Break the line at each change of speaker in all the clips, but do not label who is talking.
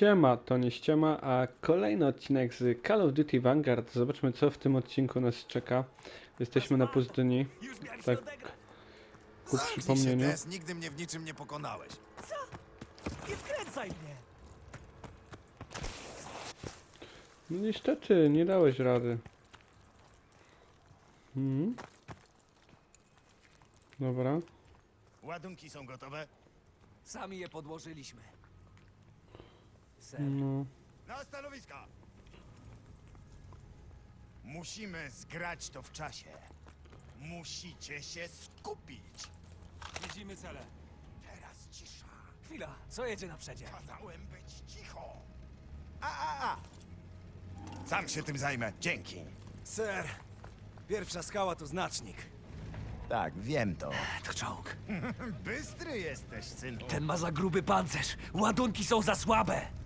Siema, to nie ściema, a kolejny odcinek z Call of Duty Vanguard. Zobaczmy co w tym odcinku nas czeka. Jesteśmy na pustyni, tak ku przypomnieniu.
Się, Tess, nigdy mnie w niczym nie pokonałeś.
Nie wkręcaj mnie!
No niestety, nie dałeś rady. Mhm. Dobra.
Ładunki są gotowe?
Sami je podłożyliśmy. Ser,
No.
Na stanowiska! Musimy zgrać to w czasie. Musicie się skupić.
widzimy cele.
Teraz cisza.
Chwila, co jedzie na przedzie?
Kazałem być cicho. A, a, a! Sam się tym zajmę. Dzięki.
Ser, pierwsza skała to znacznik.
Tak, wiem to.
To czołg.
Bystry jesteś, synu.
Ten ma za gruby pancerz. Ładunki są za słabe.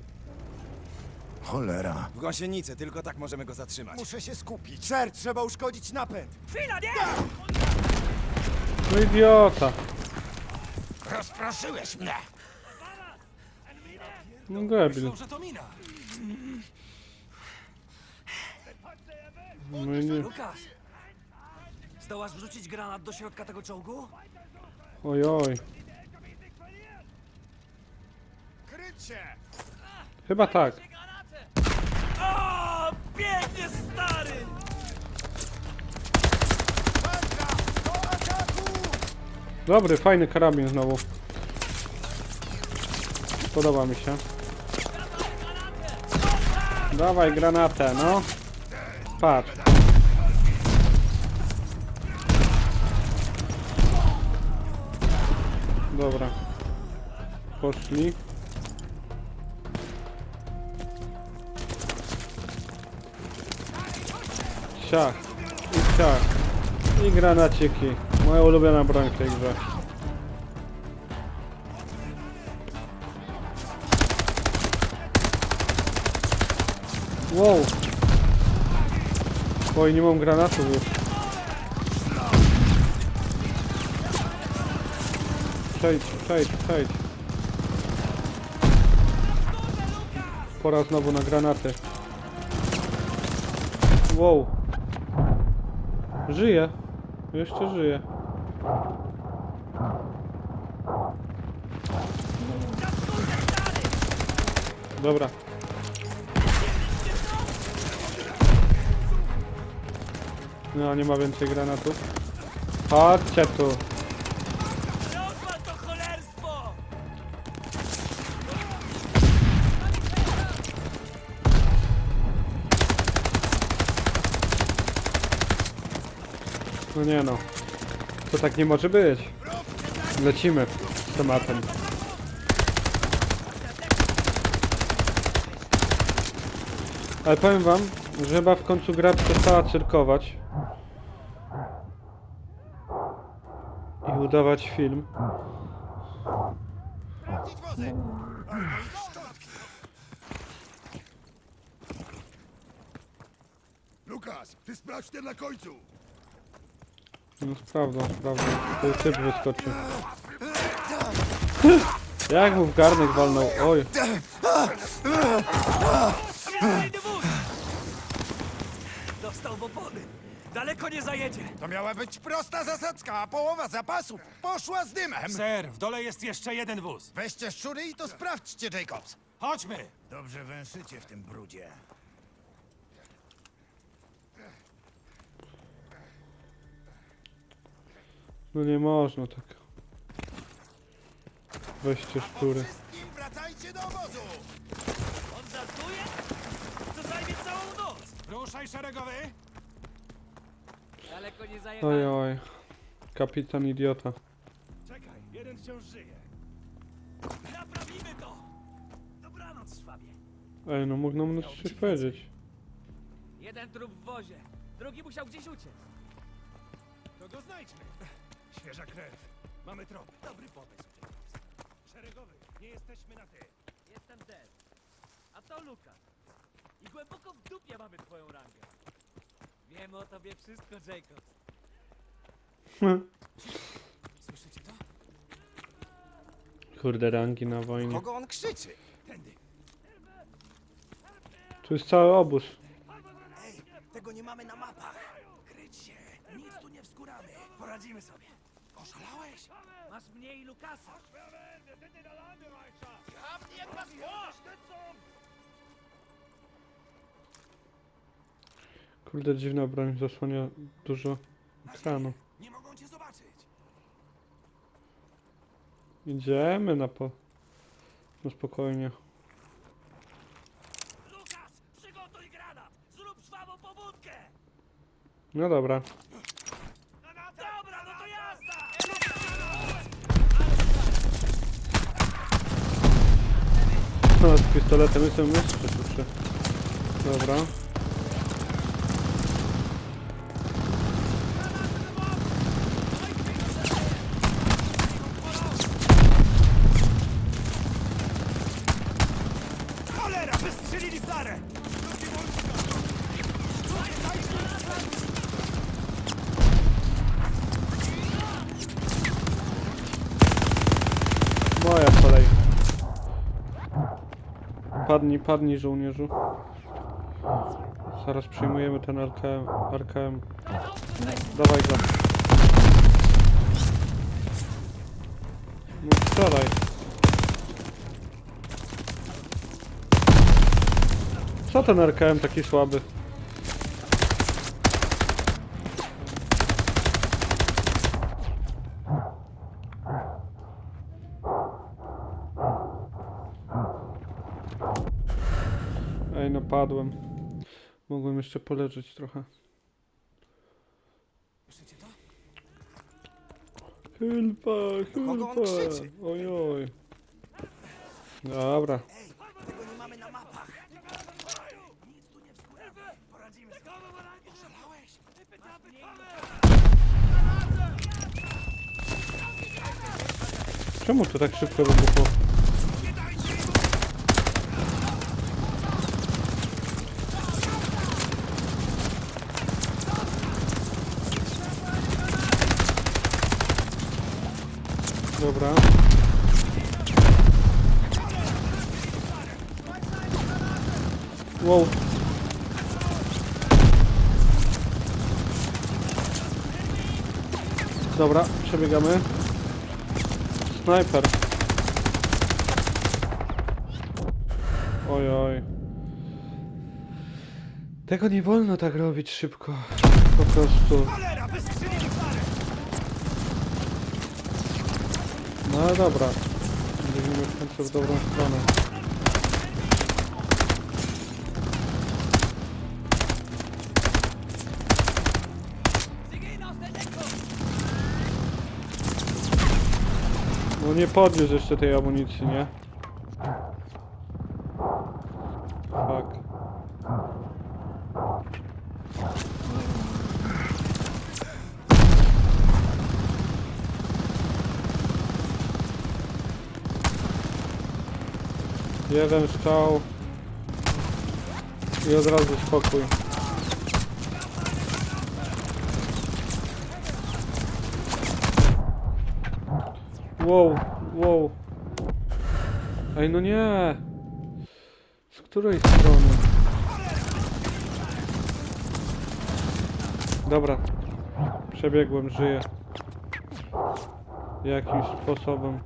Cholera.
W gąsienicę, tylko tak możemy go zatrzymać.
Muszę się skupić.
Szer, trzeba uszkodzić napęd.
Chwila, nie!
No idiota!
Rozproszyłeś mnie.
No debil.
że to mina.
No i nie.
Lukas, zdołasz wrzucić granat do środka tego czołgu?
Oj, oj.
Kryć się!
Chyba tak.
O, pięknie, stary!
Dobry, fajny karabin znowu. Podoba mi się. Dawaj granatę, no. Patrz. Dobra. Poszli. Siach. I siach. I granaciki. Moja ulubiona broń w tej grze. Wow. Oj, nie mam granatów już. Przejdź, przejdź, przejdź. Pora znowu na granaty. Wow. Żyje. Jeszcze żyje. Dobra. No, nie ma więcej granatów. Chodźcie tu. No nie no. To tak nie może być. Lecimy z tematem. Ale powiem wam, że chyba w końcu gra przestała cyrkować. I udawać film.
Lukas, ty sprawdź ten na końcu!
No sprawdzam, sprawdzam. Ten typ wyskoczy. Jak mu w garnek walnął? Oj.
Dostał w opony. Daleko nie zajedzie.
To miała być prosta zasadzka, a połowa zapasów poszła z dymem!
Ser, w dole jest jeszcze jeden wóz.
Weźcie szczury i to sprawdźcie, Jacobs.
Chodźmy!
Dobrze węszycie w tym brudzie.
No nie można tak. Weźcie szczury.
Wszystkim wracajcie do obozu!
On żartuje? To zajmie całą noc.
Ruszaj szeregowy!
Daleko nie
Oj,
zajechałem.
oj. Kapitan idiota.
Czekaj, jeden wciąż żyje.
Naprawimy to! Dobranoc, szwabie.
Ej, no mógł nam coś powiedzieć.
Jeden trup w wozie. Drugi musiał gdzieś uciec.
To go znajdźmy. Świeża krew. Mamy trop.
Dobry pomysł, Jacobs.
Szeregowy, nie jesteśmy na ty.
Jestem dead. A to Lukas. I głęboko w dupie mamy twoją rangę. Wiemy o tobie wszystko, Jacobs.
Słyszycie to?
Kurde, rangi na wojnie.
Kogo on krzyczy?
Tędy.
Tu jest cały obóz.
Ej, tego nie mamy na mapach. Kryć się, nic tu nie wskuramy. Poradzimy sobie. Oszalałeś?
Masz mniej Lukasa.
Kurde, dziwna broń zasłania dużo ekranu.
Nie mogą cię zobaczyć.
Idziemy na po... No spokojnie.
Lukas, przygotuj granat! Zrób pobudkę!
No dobra. Z pistoletem jestem jeszcze. Dobra.
Cholera, wystrzelili Sarę!
Moja kolej. Padnij, padnij żołnierzu. Zaraz przyjmujemy ten RKM. RKM. Dawaj go. No strzelaj. Co ten RKM taki słaby? Ej, napadłem. Mogłem jeszcze poleżeć trochę. Hilpa,
kogo on
hilpa.
krzyczy?
Ojoj. Dobra.
Ej, tego nie mamy na mapach. Nic tu nie wskuramy. Poradzimy sobie. Oszalałeś?
Czemu to tak szybko wybuchło? Dobra. Wow. Dobra, przebiegamy. Snajper. Oj, oj. Tego nie wolno tak robić szybko. Po prostu. No ale dobra. Biegniemy w końcu w dobrą stronę. No nie podniósł jeszcze tej amunicji, nie? Jeden strzał. I od razu spokój. Wow, wow. Ej, no nie. Z której strony? Dobra. Przebiegłem, żyję. Jakimś sposobem.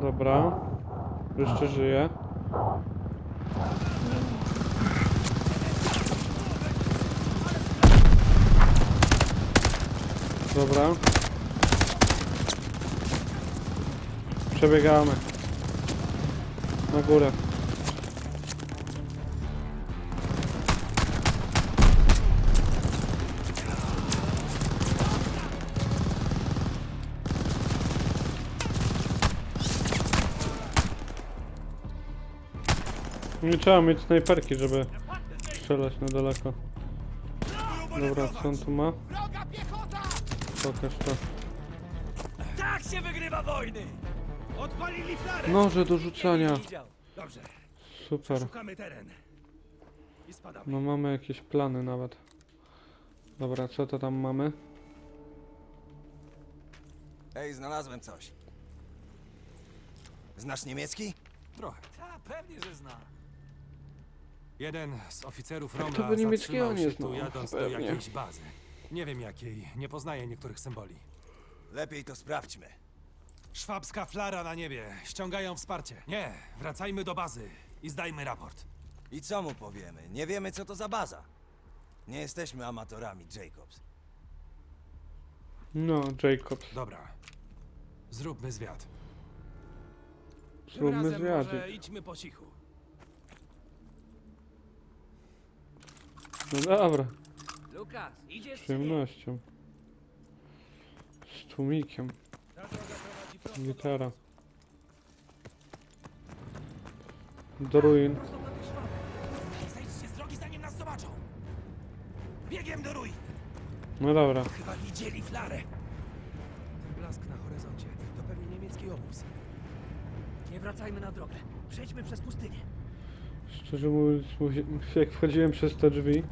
Dobra. Jeszcze żyję. Dobra. Przebiegamy. Na górę. Nie trzeba mieć snajperki, żeby strzelać na daleko. Dobra, co on tu ma? Pokaż to.
Tak się wygrywa wojny!
Odpalili flarę!
Noże do rzucania.
Dobrze,
Super.
szukamy teren. i spadamy.
No mamy jakieś plany nawet. Dobra, co to tam mamy?
Ej, znalazłem coś. Znasz niemiecki?
Trochę.
Ta, pewnie, że zna.
Jeden z oficerów
Jak to
Romla
by
zatrzymał
nie
się tu
znał?
jadąc do
Pewnie.
jakiejś bazy. Nie wiem jakiej, nie poznaję niektórych symboli.
Lepiej to sprawdźmy.
Szwabska flara na niebie, ściągają wsparcie. Nie, wracajmy do bazy i zdajmy raport.
I co mu powiemy? Nie wiemy, co to za baza. Nie jesteśmy amatorami, Jacobs.
No, Jacobs.
Dobra, zróbmy zwiat. Tym
Zróbmy
razem może
zwiadzik.
idźmy po cichu.
No dobra,
Lukas, idziesz
z przyjemnością. Z tłumikiem. Gitara. Do ruin.
Prosto do tych szwabów.
Zejdźcie z drogi, zanim nas zobaczą! Biegiem do ruin!
No dobra.
Chyba widzieli flarę.
Blask na horyzoncie, to pewnie niemiecki obóz.
Nie wracajmy na drogę. Przejdźmy przez pustynię.
Szczerze mówiąc, jak wchodziłem przez te drzwi,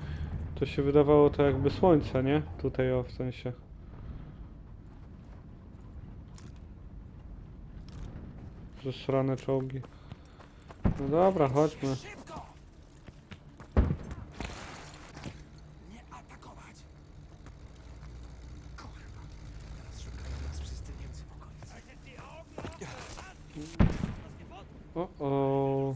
to się wydawało to jakby słońce, nie? Tutaj o, w sensie. Zesrane czołgi. No dobra, chodźmy.
Szybko! Nie atakować! Kurwa, teraz szukają nas wszyscy Niemcy w okolicy.
O, o.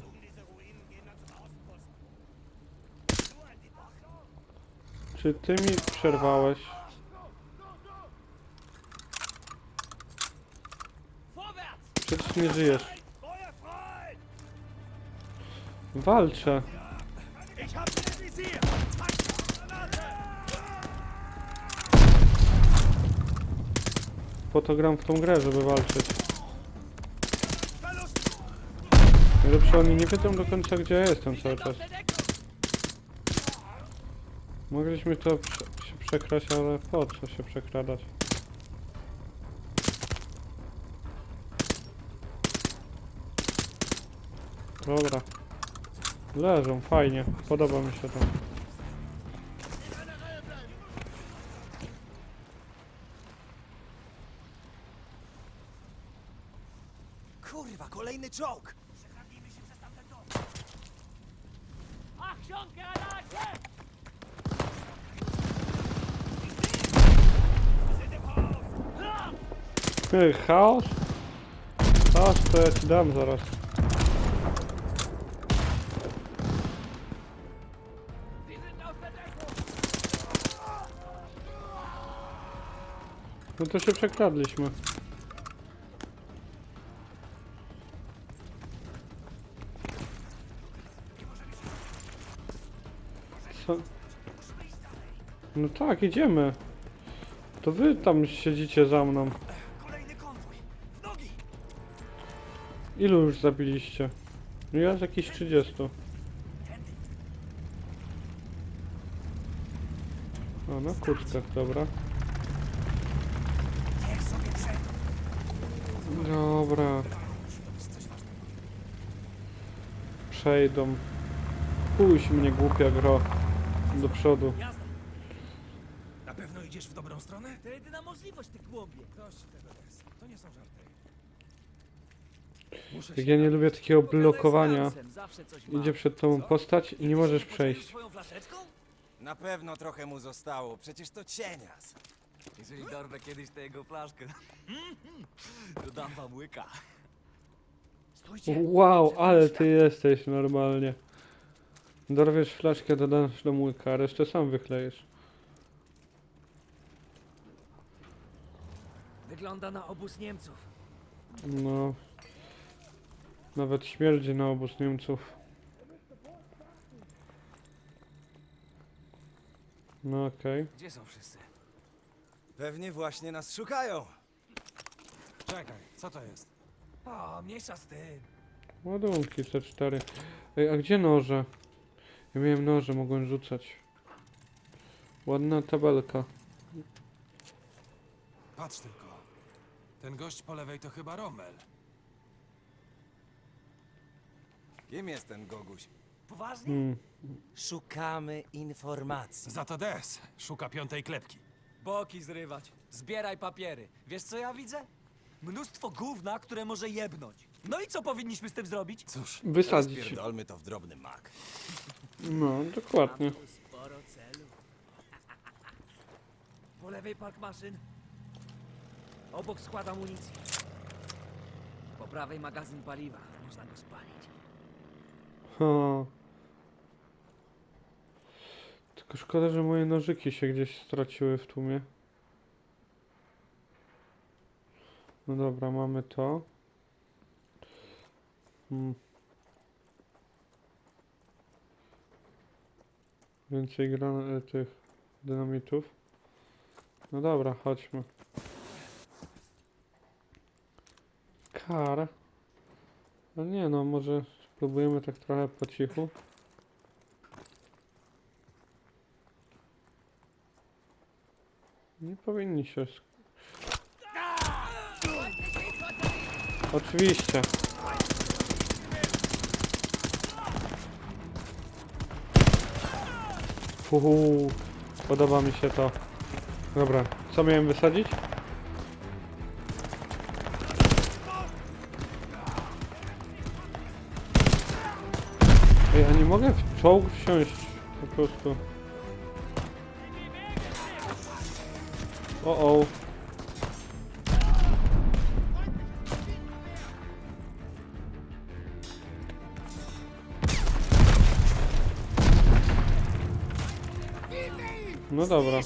Czy ty mi przerwałeś? Przecież nie żyjesz. Walczę. Po to gram w tą grę, żeby walczyć. Najlepsze oni nie wiedzą do końca gdzie ja jestem cały czas. Mogliśmy to prze się przekraść, ale po co się przekradać? Dobra. Leżą, fajnie. Podoba mi się to.
Kurwa, kolejny czołg!
Achtung, Granate!
Ty, chaos? Chaos to ja ci dam zaraz. No to się przekradliśmy. Co? No tak, idziemy. To wy tam siedzicie za mną. Ilu już zabiliście? No ja z jakichś 30. O, na dobra.
Niech sobie przejdą!
Dobra. Przejdą. Pójdź mnie głupia gro. Do przodu.
Na pewno idziesz w dobrą stronę?
To jedyna możliwość, ty głąbie.
Dość tego, Des. To nie są żarty.
Jak ja nie lubię takiego blokowania. Idzie przed tobą postać i nie możesz przejść.
Na pewno trochę mu zostało, przecież to cienias.
Jeżeli dorwę kiedyś tę jego flaszkę, to dam wam łyka.
Wow, ale ty jesteś normalnie. Dorwiesz flaszkę, dodasz do młyka, a resztę sam wyklejesz.
Wygląda na obóz Niemców.
No. Nawet śmierdzi na obóz Niemców. No okej.
Gdzie są wszyscy?
Pewnie właśnie nas szukają.
Czekaj, co to jest?
O, mniejsza z tym.
Ładunki C4. Ej, a gdzie noże? Ja miałem noże, mogłem rzucać. Ładna tabelka.
Patrz tylko. Ten gość po lewej to chyba Rommel.
Kim jest ten Goguś? Poważnie?
Mm.
Szukamy informacji.
Za to Des szuka piątej klepki.
Boki zrywać. Zbieraj papiery. Wiesz co ja widzę? Mnóstwo gówna, które może jebnąć. No i co powinniśmy z tym zrobić?
Cóż,
Wysadzić.
Pierdolmy to w drobny mak.
No, dokładnie.
Sporo celu. Po lewej park maszyn. Obok skład amunicji. Po prawej magazyn paliwa. Można go spalić.
Ha. Tylko szkoda, że moje nożyki się gdzieś straciły w tłumie. No dobra, mamy to. Hmm. Więcej gran e, tych dynamitów. No dobra, chodźmy. Kar. No nie no, może spróbujemy tak trochę po cichu. Nie powinni się. Oczywiście. Uhu, podoba mi się to. Dobra, co miałem wysadzić? Nie mogę w czołg wsiąść po prostu. O o. No dobra.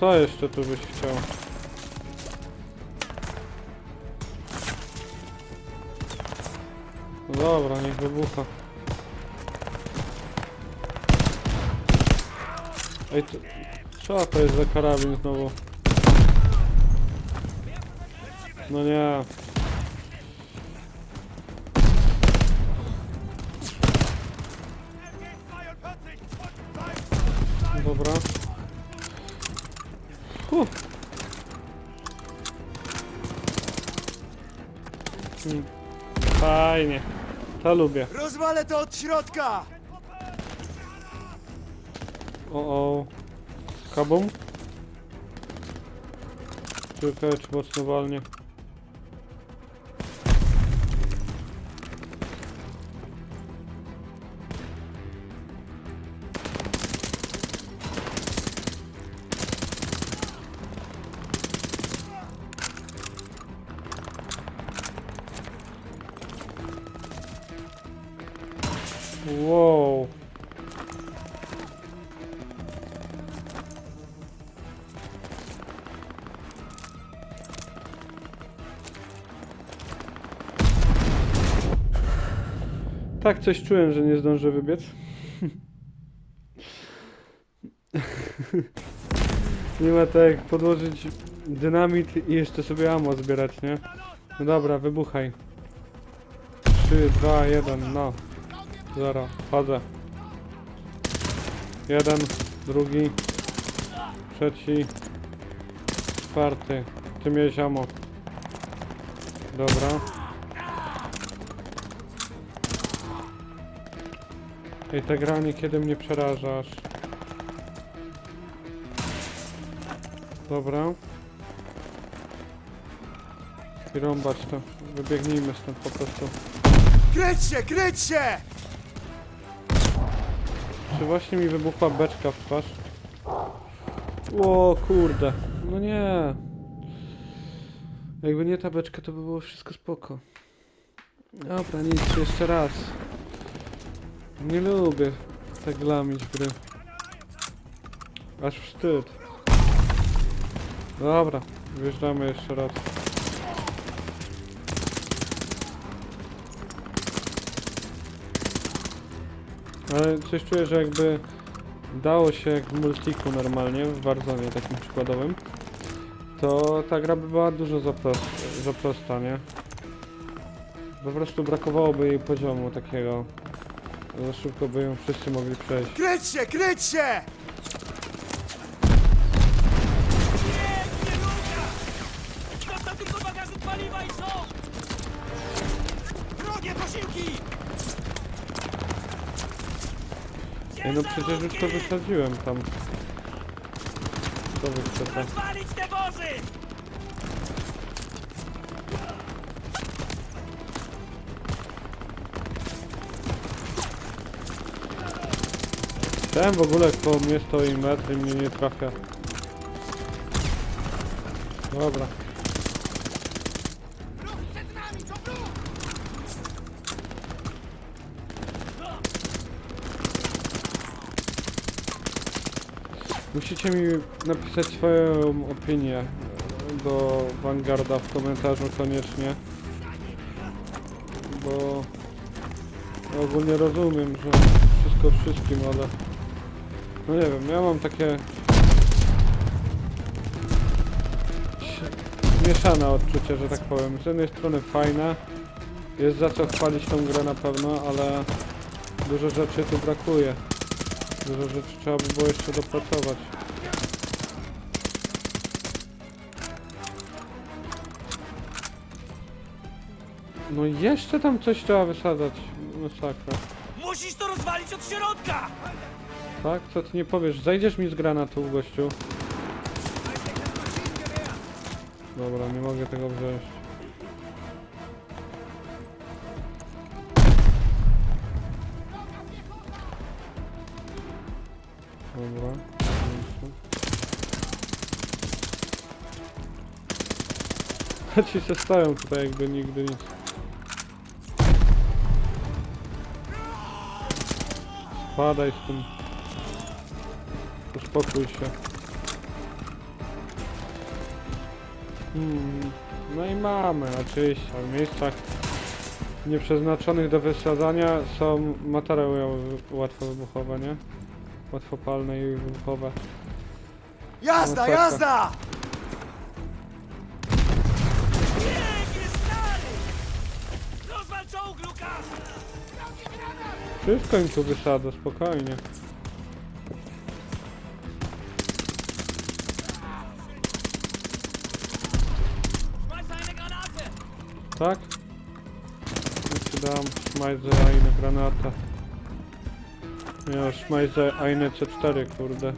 Co jeszcze tu byś chciał? Dobra, niech wybucha. Ej, to, co to jest za karabin znowu? No nie. Dobra. Huh. Hmm. Fajnie. To lubię.
Rozwalę to od środka!
O o. Kabum? Ciekawe czy mocno walnie. Tak, coś czułem, że nie zdążę wybiec. nie ma tak podłożyć dynamit i jeszcze sobie ammo zbierać, nie? No dobra, wybuchaj. 3, 2, 1, no. Zero, chodzę. Jeden, drugi, trzeci, czwarty. Ty miałeś ammo. Dobra. Ej, ta gra niekiedy mnie przerażasz. Dobra. I rąbać to. Wybiegnijmy stąd po prostu.
Kryć się, kryć się!
Czy właśnie mi wybuchła beczka w twarz? O kurde. No nie. Jakby nie ta beczka, to by było wszystko spoko. Dobra, nic, jeszcze raz. Nie lubię tak glamić gry. Aż wstyd. Dobra, wjeżdżamy jeszcze raz. Ale coś czuję, że jakby dało się jak w multiku normalnie, w Warzone takim przykładowym, to ta gra by była dużo za, prost, za prosta, nie? Po prostu brakowałoby jej poziomu takiego. No szybko by ją wszyscy mogli przejść.
Kryć się, kryć się!
Zostaw tylko paliwa i? Drogie posiłki!
Ej, no przecież już to wysadziłem tam. To wystarczy.
Rozwalić te wozy!
Ten w ogóle koło mnie stoi metr i mnie nie trafia. Dobra. Musicie mi napisać swoją opinię do Vanguarda w komentarzu koniecznie. Bo ogólnie rozumiem, że wszystko wszystkim, ale no nie wiem, ja mam takie mieszane odczucie, że tak powiem. Z jednej strony fajna, jest za co chwalić tą grę na pewno, ale dużo rzeczy tu brakuje. Dużo rzeczy trzeba by było jeszcze dopracować. No jeszcze tam coś trzeba wysadzać. Masakra.
Musisz to rozwalić od środka!
Tak? Co ty nie powiesz? Zajdziesz mi z granatu, gościu. Dobra, nie mogę tego wziąć. Dobra. A ci się stoją tutaj jakby nigdy nic. Spadaj z tym. Uspokój się. Hmm. No i mamy, oczywiście. W miejscach nieprzeznaczonych do wysadzania są materiały łatwo wybuchowe, nie? Łatwopalne i wybuchowe.
Jazda,
Masakra.
jazda!
Pięknie, stary! Rozwal czołg, Lukas!
Wszystko im tu wysadza, spokojnie. Tak? Ci dam szmajzę eine granatę. Ja szmajzę eine C4, kurde.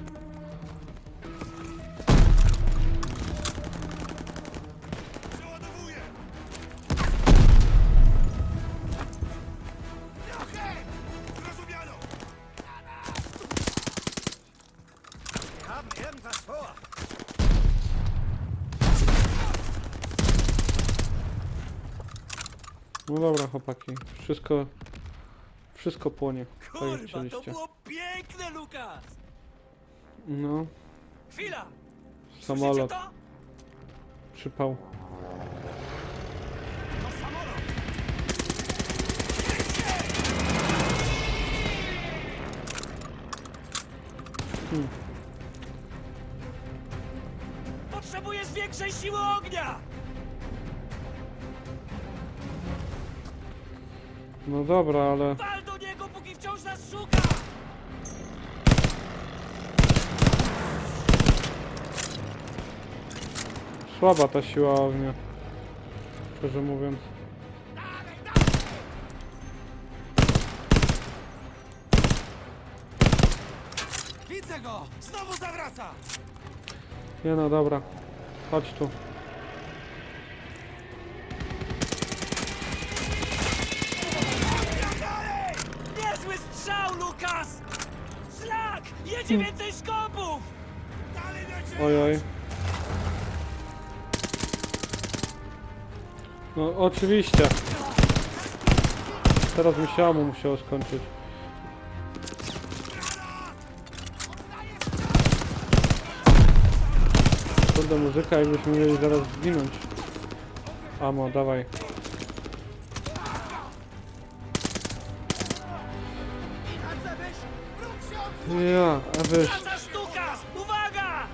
Wszystko... Wszystko płonie, tak jak
Kurwa, to
chcieliście.
było piękne, Lukas!
No,
Chwila!
samolot
to?
przypał.
To samolot!
Potrzebujesz większej siły ognia!
No dobra, ale...
Wal do niego, póki wciąż nas szuka!
Słaba ta siła ognia. Szczerze mówiąc.
Widzę go! Znowu zawraca!
Nie no dobra. Chodź tu.
Jedzie więcej!
Dalej lecie!
Ojoj. No oczywiście. Teraz mi się amu musiało skończyć. Kurde muzyka jakbyśmy mieli zaraz zginąć. Amo, dawaj. Ja, a wiesz!
Uwaga!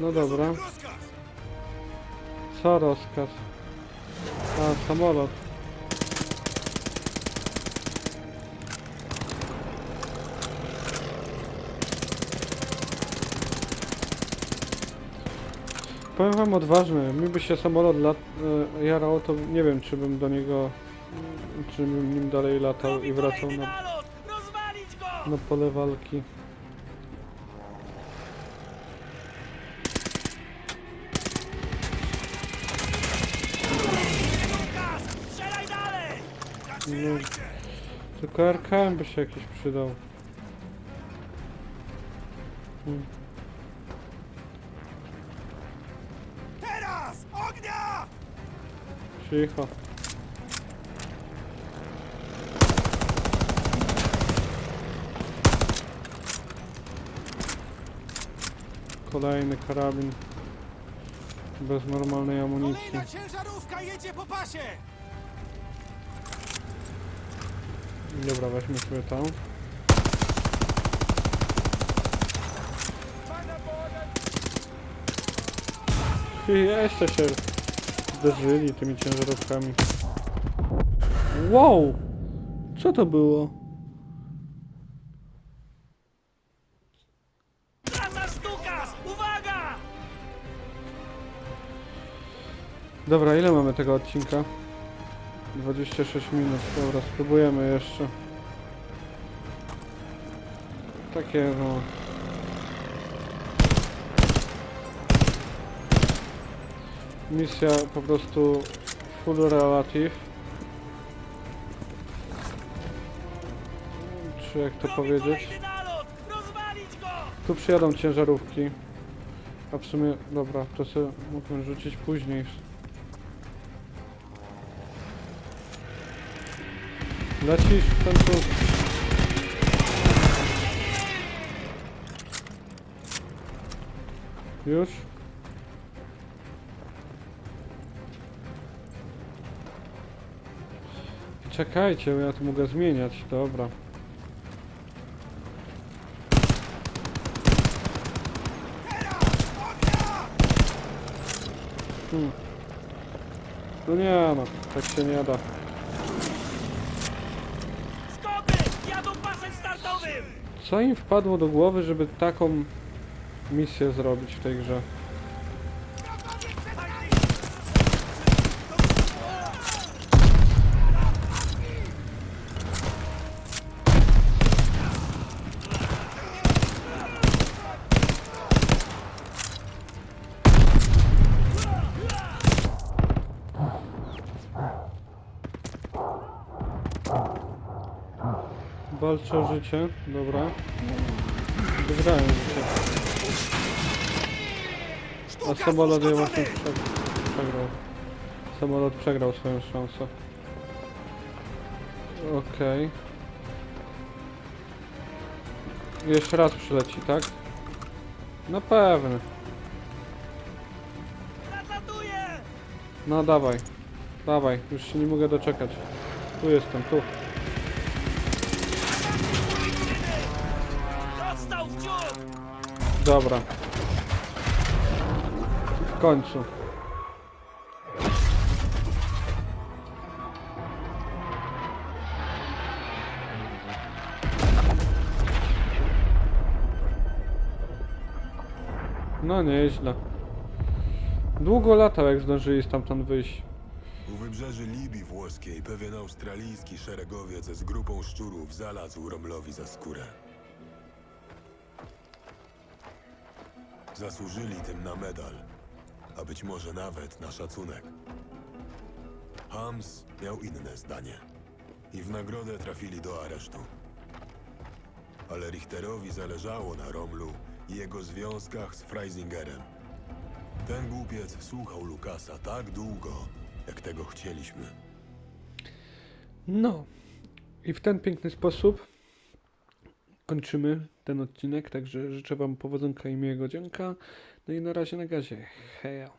no dobra. Co rozkaz? A, samolot. Powiem wam odważny, mi by się samolot lat, e, jarał, to nie wiem czy bym do niego, czy bym nim dalej latał i wracał na... na pole walki. No, tylko RKM by się jakiś przydał. Hmm.
Teraz! Ognia!
Cicho. Kolejny karabin. Bez normalnej amunicji.
Kolejna ciężarówka jedzie po pasie!
Dobra, weźmy sobie tam. I jeszcze się zderzyli tymi ciężarówkami. Wow! Co to było? Dobra, ile mamy tego odcinka? 26 minut, dobra, spróbujemy jeszcze. Takie no... Misja po prostu full relative. Czy jak to powiedzieć? Tu przyjadą ciężarówki. A w sumie, dobra, to sobie mógłbym rzucić później. Lecisz ten tu. Już? Czekajcie, ja to mogę zmieniać, dobra. Hmm. No nie no, tak się nie da. Co im wpadło do głowy, żeby taką misję zrobić w tej grze? Walczy o życie, dobra. Wygrałem życie. A samolot je właśnie prze- przegrał. Samolot przegrał swoją szansę. Okej. Jeszcze raz przyleci, tak? Na pewno. No dawaj. Dawaj, już się nie mogę doczekać. Tu jestem, tu. Dobra. W końcu. No nieźle. Długo latał jak zdążyli stamtąd wyjść.
U wybrzeży Libii włoskiej pewien australijski szeregowiec z grupą szczurów zalazł Romlowi za skórę. Zasłużyli tym na medal, a być może nawet na szacunek. Hams miał inne zdanie i w nagrodę trafili do aresztu. Ale Richterowi zależało na Romlu i jego związkach z Freisingerem. Ten głupiec słuchał Lukasa tak długo, jak tego chcieliśmy.
No. I w ten piękny sposób kończymy ten odcinek, także życzę Wam powodzonka i miłego dzięka. No i na razie na gazie. Heja.